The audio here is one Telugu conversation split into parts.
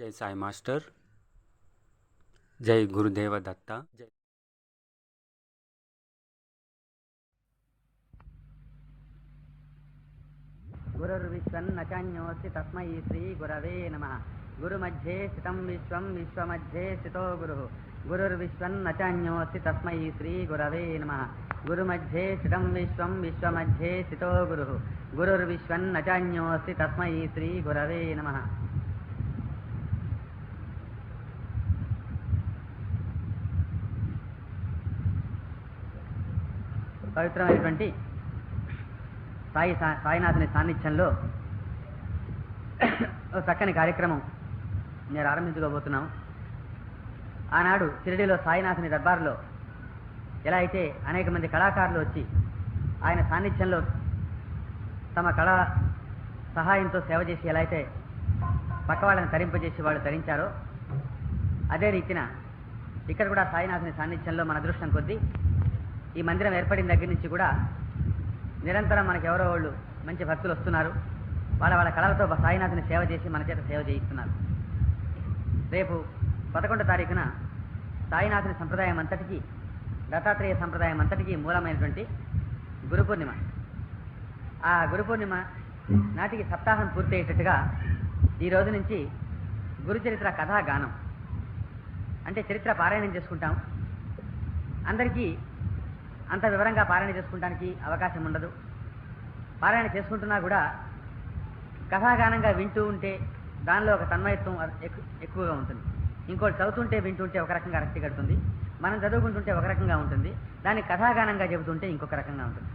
जय साई मास्टर, जय गुरुदेव दत्ता। जय गुरुर्विश्वन्न तस्मै श्रीगुरवे नमः। गुरुमध्ये स्थितं विश्वं, विश्वमध्ये स्थितो गुरुः। गुरुर्विश्वन्न तस्मै श्रीगुरवे नमः। गुरुमध्ये स्थितं विश्वं, विश्वमध्ये स्थितो गुरुः। तस्मै श्रीगुरवे नमः। పవిత్రమైనటువంటి సాయి సాయినాథుని సాన్నిధ్యంలో ఒక చక్కని కార్యక్రమం నేను ఆరంభించుకోబోతున్నాం ఆనాడు షిరిడిలో సాయినాథుని దర్బార్లో ఎలా అయితే అనేక మంది కళాకారులు వచ్చి ఆయన సాన్నిధ్యంలో తమ కళ సహాయంతో సేవ చేసి ఎలా అయితే పక్క వాళ్ళని తరింపజేసి వాళ్ళు తరించారో అదే రీతిన ఇక్కడ కూడా సాయినాథుని సాన్నిధ్యంలో మన అదృష్టం కొద్దీ ఈ మందిరం ఏర్పడిన దగ్గర నుంచి కూడా నిరంతరం మనకి ఎవరో వాళ్ళు మంచి భక్తులు వస్తున్నారు. వాళ్ళ వాళ్ళ కళలతో సాయినాథుని సేవ చేసి మన చేత సేవ చేయిస్తున్నారు. రేపు పదకొండో తారీఖున సాయినాథుని సంప్రదాయం అంతటికీ దత్తాత్రేయ సంప్రదాయం అంతటికీ మూలమైనటువంటి గురు పూర్ణిమ. ఆ గురు పూర్ణిమ నాటికి సప్తాహం పూర్తయ్యేటట్టుగా ఈ రోజు నుంచి గురుచరిత్ర కథా గానం అంటే చరిత్ర పారాయణం చేసుకుంటాం. అందరికీ అంత వివరంగా పారాయణ చేసుకుంటానికి అవకాశం ఉండదు. పారాయణ చేసుకుంటున్నా కూడా కథాగానంగా వింటూ ఉంటే దానిలో ఒక తన్మయత్వం ఎక్కువగా ఉంటుంది. ఇంకోటి చదువుతుంటే వింటుంటే ఒక రకంగా రక్తి కడుతుంది. మనం చదువుకుంటుంటే ఒక రకంగా ఉంటుంది. దాన్ని కథాగానంగా చెబుతుంటే ఇంకొక రకంగా ఉంటుంది.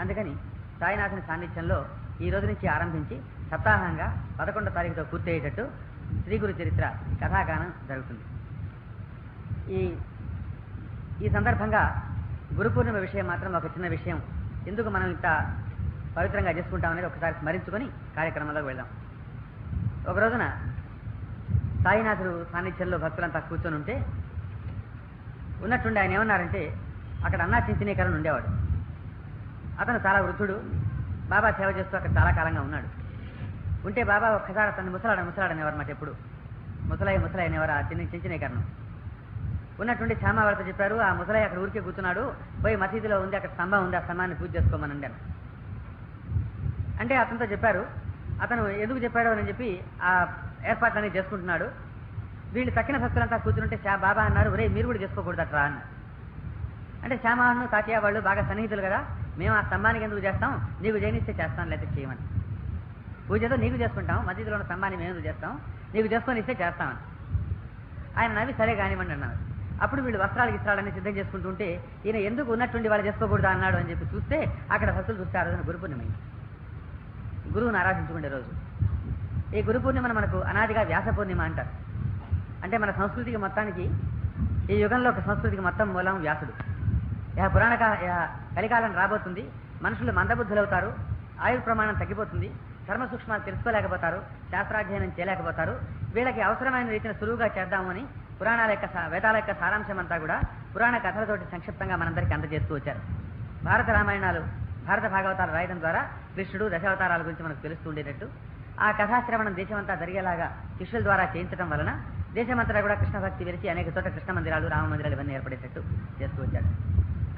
అందుకని సాయినాథుని సాన్నిధ్యంలో ఈ రోజు నుంచి ఆరంభించి సప్తాహంగా పదకొండో తారీఖుతో పూర్తయ్యేటట్టు శ్రీ గురు చరిత్ర కథాగానం జరుగుతుంది. ఈ ఈ సందర్భంగా గురు పూర్ణిమ విషయం మాత్రం ఒక చిన్న విషయం. ఎందుకు మనం ఇంత పవిత్రంగా చేసుకుంటాం అనేది ఒకసారి స్మరించుకొని కార్యక్రమంలోకి వెళ్దాం. ఒక రోజున సాయినాథుడు సాన్నిధ్యంలో భక్తులంతా కూర్చొని ఉంటే ఉన్నట్టుండి ఆయన ఏమన్నారంటే అక్కడ అన్నా చింతనీకరణ ఉండేవాడు. అతను చాలా వృద్ధుడు బాబా సేవ చేస్తూ అక్కడ చాలా కాలంగా ఉన్నాడు. ఉంటే బాబా ఒక్కసారి అతన్ని ముసలాడ ముసలాడనేవారు మాట ఎప్పుడు. ముసలాయి ముసలాయినేవారు ఆ చిన్న చించనీకరణం ఉన్నటువంటి శ్యామ చెప్పారు. ఆ ముసలాయి అక్కడ ఊరికే కూర్చున్నాడు. పోయి మసీదులో ఉంది అక్కడ స్తంభం ఉంది ఆ స్తంభాన్ని పూజ చేసుకోమని అన్నాను అంటే అతనితో చెప్పారు. అతను ఎందుకు చెప్పాడో అని చెప్పి ఆ ఏర్పాట్లన్నీ చేసుకుంటున్నాడు. వీళ్ళు తక్కిన భక్తులంతా కూర్చుంటే శా బాబా అన్నారు. ఒరే మీరు కూడా చేసుకోకూడదు అట్రా అన్నారు. అంటే శ్యామాను తాతయ్య వాళ్ళు బాగా సన్నిహితులు కదా. మేము ఆ స్తంభానికి ఎందుకు చేస్తాం? నీకు జయనిస్తే చేస్తాం లేకపోతే చేయమని. పూజతో నీకు చేసుకుంటాం మసీదులో ఉన్న స్తంభాన్ని మేము ఎందుకు చేస్తాం? నీకు చేసుకొని ఇస్తే చేస్తామని. ఆయన నవ్వి సరే కానివ్వండి అన్నారు. అప్పుడు వీళ్ళు వస్త్రాలు గిస్త్రాలన్నీ సిద్ధం చేసుకుంటుంటే ఈయన ఎందుకు ఉన్నట్టుండి వాళ్ళు చేసుకోకూడదు అన్నాడు అని చెప్పి చూస్తే అక్కడ భక్తులు చూస్తే ఆ రోజున గురు పూర్ణిమైంది గురువును గురువుని ఆరాధించుకునే రోజు. ఈ గురు పూర్ణిమను మనకు అనాదిగా వ్యాస పూర్ణిమ అంటారు. అంటే మన సంస్కృతికి మొత్తానికి ఈ యుగంలో ఒక సంస్కృతికి మొత్తం మూలం వ్యాసుడు. ఇహ పురాణ కలికాలం రాబోతుంది. మనుషులు మందబుద్ధులవుతారు. ఆయుర్ ప్రమాణం తగ్గిపోతుంది. ధర్మ సూక్ష్మాలు తెలుసుకోలేకపోతారు. శాస్త్రాధ్యయనం చేయలేకపోతారు. వీళ్ళకి అవసరమైన రీతిని సులువుగా చేద్దామని పురాణాల యొక్క వేదాల యొక్క సారాంశం అంతా కూడా పురాణ కథలతోటి సంక్షిప్తంగా మనందరికీ అందజేస్తూ వచ్చారు. భారత రామాయణాలు భారత భాగవతాలు రాయడం ద్వారా కృష్ణుడు దశావతారాల గురించి మనకు తెలుస్తూ ఉండేటట్టు. ఆ కథాశ్రవణం దేశమంతా జరిగేలాగా శిష్యుల ద్వారా చేయించడం వలన దేశమంతటా కూడా కృష్ణ భక్తి విరిచి అనేక చోట కృష్ణ మందిరాలు రామ మందిరాలు ఇవన్నీ ఏర్పడేటట్టు చేస్తూ వచ్చాడు.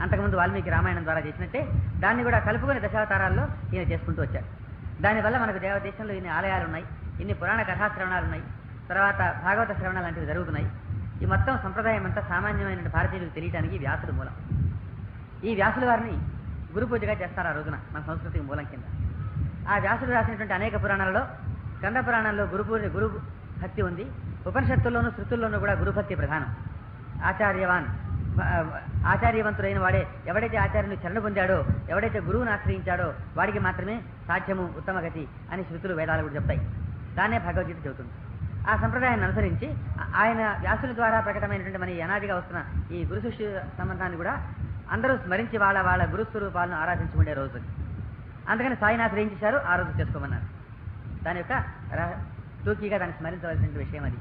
అంతకుముందు వాల్మీకి రామాయణం ద్వారా చేసినట్టే దాన్ని కూడా కలుపుకొని దశావతారాల్లో ఈయన చేసుకుంటూ వచ్చాడు. దానివల్ల మనకు దేవదేశంలో ఇన్ని ఆలయాలు ఉన్నాయి ఇన్ని పురాణ కథాశ్రవణాలు ఉన్నాయి తర్వాత భాగవత శ్రవణాలు లాంటివి జరుగుతున్నాయి. ఈ మొత్తం సంప్రదాయం అంతా సామాన్యమైన భారతీయులకు తెలియడానికి వ్యాసుడు మూలం. ఈ వ్యాసుల వారిని గురు పూజగా చేస్తారు ఆ రోజున మన సంస్కృతికి మూలం కింద. ఆ వ్యాసుడు రాసినటువంటి అనేక పురాణాలలో గంధ పురాణంలో గురు పూజ గురు భక్తి ఉంది. ఉపనిషత్తుల్లోనూ శృతుల్లోనూ కూడా గురుభక్తి ప్రధానం. ఆచార్యవాన్ ఆచార్యవంతుడైన వాడే ఎవడైతే ఆచార్యుని చరణ పొందాడో ఎవడైతే గురువుని ఆశ్రయించాడో వాడికి మాత్రమే సాధ్యము ఉత్తమ గతి అని శృతులు వేదాలు కూడా చెప్తాయి. దాన్నే భగవద్గీత చెబుతుంది. ఆ సంప్రదాయాన్ని అనుసరించి ఆయన వ్యాసుల ద్వారా ప్రకటమైనటువంటి మన అనాదిగా వస్తున్న ఈ గురు శిష్యు సంబంధాన్ని కూడా అందరూ స్మరించి వాళ్ళ వాళ్ళ గురు స్వరూపాలను ఆరాధించుకునే రోజు. అందుకని సాయినాథుడు ఏం చేశారు? ఆ రోజు చేసుకోమన్నారు. దాని యొక్క ర- టూకీగా దాన్ని స్మరించవలసిన విషయం అది.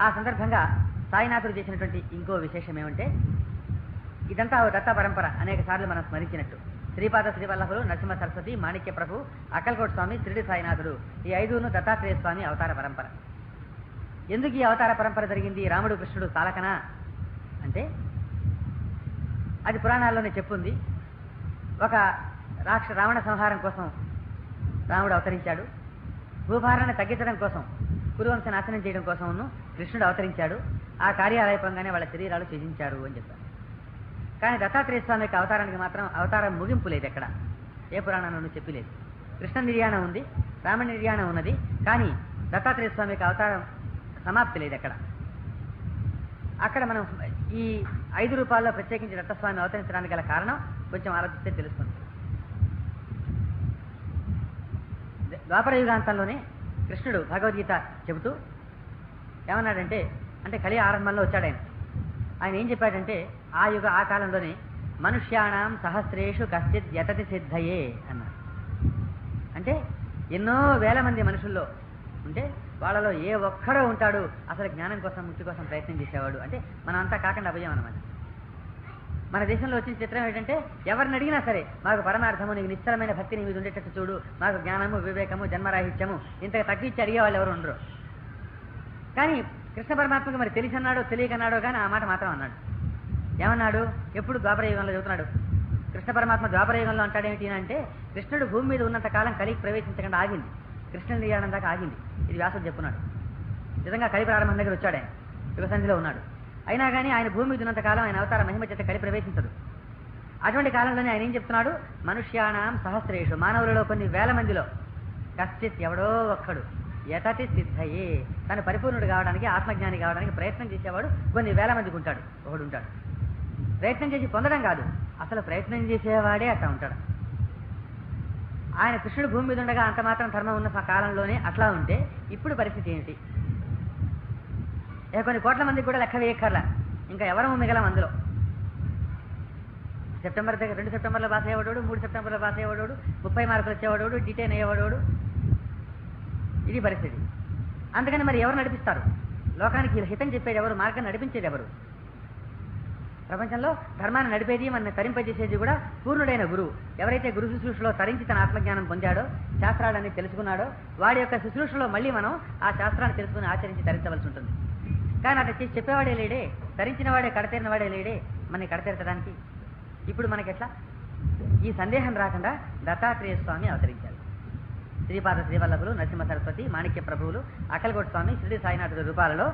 ఆ సందర్భంగా సాయినాథుడు చేసినటువంటి ఇంకో విశేషం ఏమంటే ఇదంతా ఓ దత్త పరంపర. అనేక సార్లు మనం స్మరించినట్టు. శ్రీపాద శ్రీవల్లభులు నరసింహ సరస్వతి మాణిక్య ప్రభు అక్కల్కోట్ స్వామి త్రిడి సాయినాథుడు ఈ ఐదును దత్తాత్రేయ స్వామి అవతార పరంపర. ఎందుకు ఈ అవతార పరంపర జరిగింది? రాముడు కృష్ణుడు తాలకనా అంటే అది పురాణాల్లోనే చెప్పుంది. ఒక రాక్ష రావణ సంహారం కోసం రాముడు అవతరించాడు. భూభారాన్ని తగ్గించడం కోసం కురువంశ నాశనం చేయడం కోసమును కృష్ణుడు అవతరించాడు. ఆ కార్యాలయపంగానే వాళ్ళ శరీరాలు త్యజించారు అని చెప్పారు. కానీ దత్తాత్రేయ స్వామి యొక్క అవతారానికి మాత్రం అవతారం ముగింపు లేదు ఎక్కడ. ఏ పురాణంలోనూ చెప్పలేదు కృష్ణ నిర్యాణం ఉంది రామ నిర్యాణం ఉన్నది. కానీ దత్తాత్రేయ స్వామి యొక్క అవతారం సమాప్తి లేదు అక్కడ. అక్కడ మనం ఈ ఐదు రూపాల్లో ప్రత్యేకించి దత్తస్వామి అవతరించడానికి గల కారణం కొంచెం ఆలోచిస్తే తెలుస్తుంది. ద్వాపర యుగాంతంలోనే కృష్ణుడు భగవద్గీత చెబుతూ ఏమన్నాడంటే అంటే కలి ఆరంభంలో వచ్చాడు ఆయన. ఆయన ఏం చెప్పాడంటే ఆ యుగ ఆ కాలంలోనే మనుష్యాణం సహస్రేషు కశ్చిత్ యతతి సిద్ధయే అన్నారు అంటే ఎన్నో వేల మంది మనుషుల్లో ఉంటే వాళ్ళలో ఏ ఒక్కడో ఉంటాడు అసలు జ్ఞానం కోసం ముక్తి కోసం ప్రయత్నం చేసేవాడు. అంటే మనం అంతా కాకుండా అభయం అనమాట మన దేశంలో వచ్చిన చిత్రం ఏంటంటే ఎవరిని అడిగినా సరే మాకు పరమార్థము నీకు నిశ్చలమైన భక్తి నీ మీద ఉండేటట్టు చూడు మాకు జ్ఞానము వివేకము జన్మరాహిత్యము ఇంతగా తగ్గించి అడిగే వాళ్ళు ఎవరు ఉండరు. కానీ కృష్ణ పరమాత్మకు మరి తెలిసన్నాడో తెలియకన్నాడో కానీ ఆ మాట మాత్రం అన్నాడు. ఏమన్నాడు? ఎప్పుడు ద్వాపర యుగంలో చెబుతున్నాడు. కృష్ణ పరమాత్మ ద్వాపర యుగంలో అంటాడేమిటి అంటే కృష్ణుడు భూమి మీద ఉన్నంత కాలం కలిగి ప్రవేశించకుండా ఆగింది. కృష్ణ నిర్యాణం దాకా ఆగింది. ఇది వ్యాసుడు చెప్పున్నాడు. నిజంగా కలి ప్రారంభం దగ్గర వచ్చాడే. ఆయన యుగసంధిలో ఉన్నాడు. అయినా కానీ ఆయన భూమి మీద కాలం ఆయన అవతార మహిమ చేత కలి ప్రవేశించదు. అటువంటి కాలంలోనే ఆయన ఏం చెప్తున్నాడు? మనుష్యాణం సహస్రేషు. మానవులలో కొన్ని వేల మందిలో కశ్చిత్ ఎవడో ఒక్కడు. యతతి సిద్ధయే. తను పరిపూర్ణుడు కావడానికి ఆత్మజ్ఞాని కావడానికి ప్రయత్నం చేసేవాడు కొన్ని వేల మందికి ఉంటాడు. ఒకడు ఉంటాడు. ప్రయత్నం చేసి పొందడం కాదు. అసలు ప్రయత్నం చేసేవాడే అట్లా ఉంటాడు. ఆయన కృష్ణుడు భూమి మీద ఉండగా అంత మాత్రం ధర్మం ఉన్న కాలంలోనే అట్లా ఉంటే ఇప్పుడు పరిస్థితి ఏంటి ఇక కొన్ని కోట్ల మందికి కూడా లెక్క వేయక్కర్లా. ఇంకా ఎవరము మిగలం అందులో? సెప్టెంబర్ దగ్గర రెండు సెప్టెంబర్లో పాస్ అయ్యేవాడు మూడు సెప్టెంబర్లో పాస్ అయ్యేవాడు ముప్పై మార్కులు వచ్చేవాడు డిటైన్ అయ్యేవాడు ఇది పరిస్థితి. అందుకని మరి ఎవరు నడిపిస్తారు? లోకానికి హితం చెప్పేది ఎవరు? మార్గం నడిపించేది ఎవరు? ప్రపంచంలో ధర్మాన్ని నడిపేది మన తరింపజేసేది కూడా పూర్ణుడైన గురువు. ఎవరైతే గురు శుశ్రూషలో తరించి తన ఆత్మజ్ఞానం పొందాడో శాస్త్రాలన్నీ తెలుసుకున్నాడో వాడి యొక్క శుశ్రూషలో మళ్ళీ మనం ఆ శాస్త్రాన్ని తెలుసుకుని ఆచరించి తరించవలసి ఉంటుంది. కానీ అట్లా చేసి చెప్పేవాడే లేడే తరించిన వాడే కడతేరిన వాడే లేడే మనని కడతీర్చడానికి. ఇప్పుడు మనకెట్లా ఈ సందేహం రాకుండా దత్తాత్రేయ స్వామి అవతరించారు. శ్రీపాద శ్రీవల్లభులు నరసింహ సరస్వతి మాణిక్య ప్రభువులు అకల్గొట్ స్వామి శ్రీ సాయినాథుడి రూపాలలో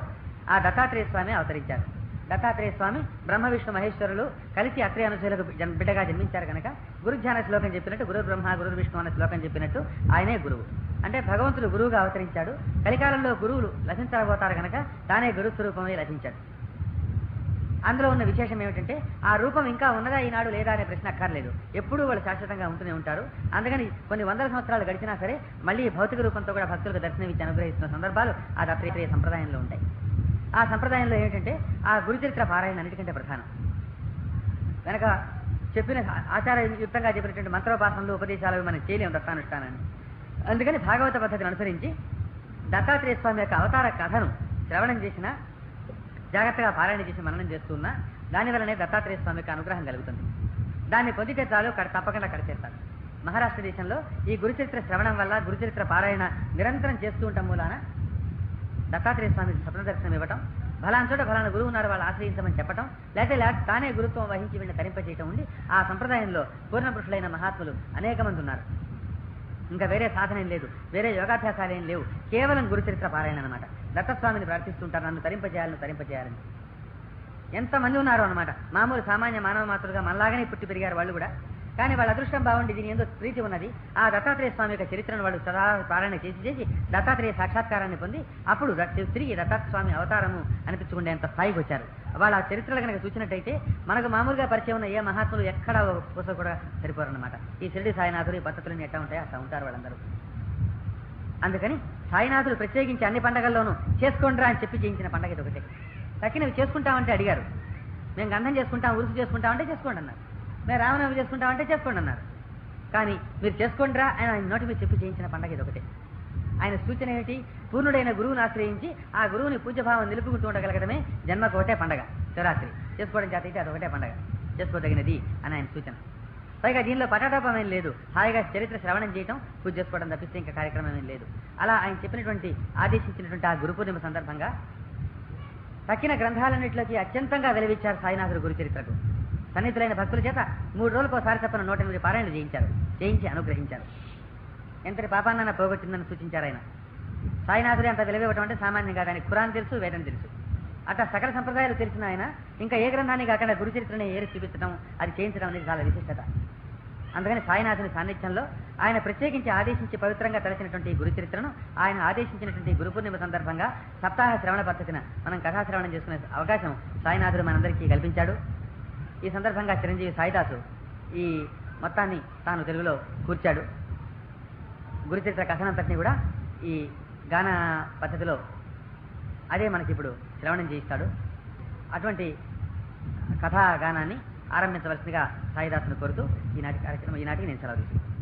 ఆ దత్తాత్రేయ స్వామి అవతరించారు. దత్తాత్రేయ స్వామి బ్రహ్మ విష్ణు మహేశ్వరులు కలిసి అత్రి అనుచరులకు బిడ్డగా జన్మించారు కనుక గురుధ్యాన శ్లోకం చెప్పినట్టు గురు బ్రహ్మ గురు విష్ణు అనే శ్లోకం చెప్పినట్టు ఆయనే గురువు. అంటే భగవంతుడు గురువుగా అవతరించాడు. కలికాలంలో గురువులు లభించబోతారు కనుక తానే గురు స్వరూపమై లభించాడు అందులో ఉన్న విశేషం ఏమిటంటే ఆ రూపం ఇంకా ఉన్నదా ఈనాడు లేదా అనే ప్రశ్న అక్కర్లేదు. ఎప్పుడూ వాళ్ళు శాశ్వతంగా ఉంటూనే ఉంటారు. అందుకని కొన్ని వందల సంవత్సరాలు గడిచినా సరే మళ్ళీ భౌతిక రూపంతో కూడా భక్తులకు దర్శనమిచ్చి అనుగ్రహిస్తున్న సందర్భాలు ఆ దత్తాత్రేయ సంప్రదాయంలో ఉంటాయి. ఆ సంప్రదాయంలో ఏమిటంటే ఆ గురుచరిత్ర పారాయణ అన్నిటికంటే ప్రధానం. వెనక చెప్పిన ఆచారయుక్తంగా చెప్పినటువంటి మంత్రోపాసనలు ఉపదేశాలు మనం చేయలేము దత్తానుష్ఠానాన్ని. అందుకని భాగవత పద్ధతిని అనుసరించి దత్తాత్రేయ స్వామి యొక్క అవతార కథను శ్రవణం చేసిన జాగ్రత్తగా పారాయణ చేసి మననం చేస్తున్నా దానివల్లనే దత్తాత్రేయ స్వామి యొక్క అనుగ్రహం కలుగుతుంది. దాన్ని పొందితే చాలు తప్పకుండా కడచేస్తారు మహారాష్ట్ర దేశంలో ఈ గురుచరిత్ర శ్రవణం వల్ల గురుచరిత్ర పారాయణ నిరంతరం చేస్తూ ఉండటం మూలాన దత్తాత్రేయ స్వామి స్వప్న దర్శనం ఇవ్వటం ఫలాన్ చోట ఫలానా గురువు ఉన్నారు వాళ్ళు ఆశ్రయించమని చెప్పటం లేకపోతే లేక తానే గురుత్వం వహించి వీళ్ళని తరింపజేయటం ఉండి ఆ సంప్రదాయంలో పూర్ణ పురుషులైన మహాత్ములు అనేక మంది ఉన్నారు. ఇంకా వేరే సాధన ఏం లేదు. వేరే యోగాభ్యాసాలు ఏం లేవు. కేవలం గురుచరిత్ర పారాయణ అనమాట దత్తస్వామిని ప్రార్థిస్తుంటారు. నన్ను తరింపజేయాలని తరింపజేయాలని ఎంతమంది ఉన్నారు అనమాట మామూలు సామాన్య మానవ మాతృగా మనలాగానే పుట్టి పెరిగారు వాళ్ళు కూడా. కానీ వాళ్ళ అదృష్టం బాగుండి దీని ఎంతో ప్రీతి ఉన్నది. ఆ దత్తాత్రేయ స్వామి యొక్క చరిత్రను వాళ్ళు సదా పారాయణ చేసి చేసి దత్తాత్రేయ సాక్షాత్కారాన్ని పొంది అప్పుడు తిరిగి దత్తాత్రేయ స్వామి అవతారము అనిపించుకునేంత స్థాయికి వచ్చారు. వాళ్ళ ఆ చరిత్రలు కనుక చూసినట్టయితే మనకు మామూలుగా పరిచయం ఉన్న ఏ మహాత్ములు ఎక్కడ పూస కూడా సరిపోరన్నమాట. ఈ షిరిడి సాయినాథులు ఈ పద్ధతులన్నీ ఎట్లా ఉంటాయో అట్లా ఉంటారు వాళ్ళందరూ. అందుకని సాయినాథులు ప్రత్యేకించి అన్ని పండగల్లోనూ చేసుకోండిరా అని చెప్పి చేయించిన పండగ ఇది ఒకటే. తక్కినవి చేసుకుంటామంటే అడిగారు. మేము గంధం చేసుకుంటాం ఉరుసు చేసుకుంటామంటే చేసుకోండి అన్నారు. మేము రామనవమి చేసుకుంటామంటే చేసుకోండి అన్నారు. కానీ మీరు చేసుకోండిరా అని ఆయన నోటి మీద చెప్పి చేయించిన పండగ ఇది ఒకటే. ఆయన సూచన ఏమిటి? పూర్ణుడైన గురువుని ఆశ్రయించి ఆ గురువుని పూజ్యభావం నిలుపుకుంటూ ఉండగలగడమే జన్మకు ఒకటే పండగ శివరాత్రి. చేసుకోవడం చేత అయితే అదొకటే పండగ చేసుకోదగినది అని ఆయన సూచన. పైగా దీనిలో పటాటోపం ఏం లేదు. హాయిగా చరిత్ర శ్రవణం చేయటం పూజ చేసుకోవడం తప్పిస్తే ఇంకా కార్యక్రమం ఏం లేదు. అలా ఆయన చెప్పినటువంటి ఆదేశించినటువంటి ఆ గురు పూర్ణిమ సందర్భంగా తక్కిన గ్రంథాలన్నింటిలోకి అత్యంతంగా వెలివిచ్చారు సాయినాథుడు గురు చరిత్రకు సన్నిధులైన భక్తుల చేత మూడు రోజులకోసారి చెప్పిన నూట ఎనిమిది పారాయణ చేయించారు చేయించి అనుగ్రహించారు. ఎంతటి పాపాన్న పోగొట్టిందని సూచించారు ఆయన. సాయినాథుడే అంత విలువివ్వటం అంటే సామాన్యం కాదు. ఆయన ఖురాన్ తెలుసు వేదం తెలుసు. అట్లా సకల సంప్రదాయాలు తెలిసిన ఆయన ఇంకా ఏ గ్రంథాన్ని కాకుండా గురు చరిత్రని ఏరి చూపించడం అది చేయించడం అనేది చాలా విశిష్టత. అందుకని సాయినాథుని సాన్నిధ్యంలో ఆయన ప్రత్యేకించి ఆదేశించి పవిత్రంగా తలచినటువంటి గురుచరిత్రను గురు చరిత్రను ఆయన ఆదేశించినటువంటి గురు పూర్ణిమ సందర్భంగా సప్తాహ శ్రవణ పద్ధతిన మనం కథాశ్రవణం చేసుకునే అవకాశం సాయినాథుడు మనందరికీ కల్పించాడు. ఈ సందర్భంగా చిరంజీవి సాయిదాసు ఈ మొత్తాన్ని తాను తెలుగులో కూర్చాడు. గురుచరిత్ర కథనంతటిని కూడా ఈ గాన పద్ధతిలో అదే మనకి ఇప్పుడు శ్రవణం చేయిస్తాడు. అటువంటి కథా గానాన్ని ఆరంభించవలసిందిగా సాయిదాసును కోరుతూ ఈనాటి కార్యక్రమం ఈనాటికి నేను సెలవు తీసుకుంటాను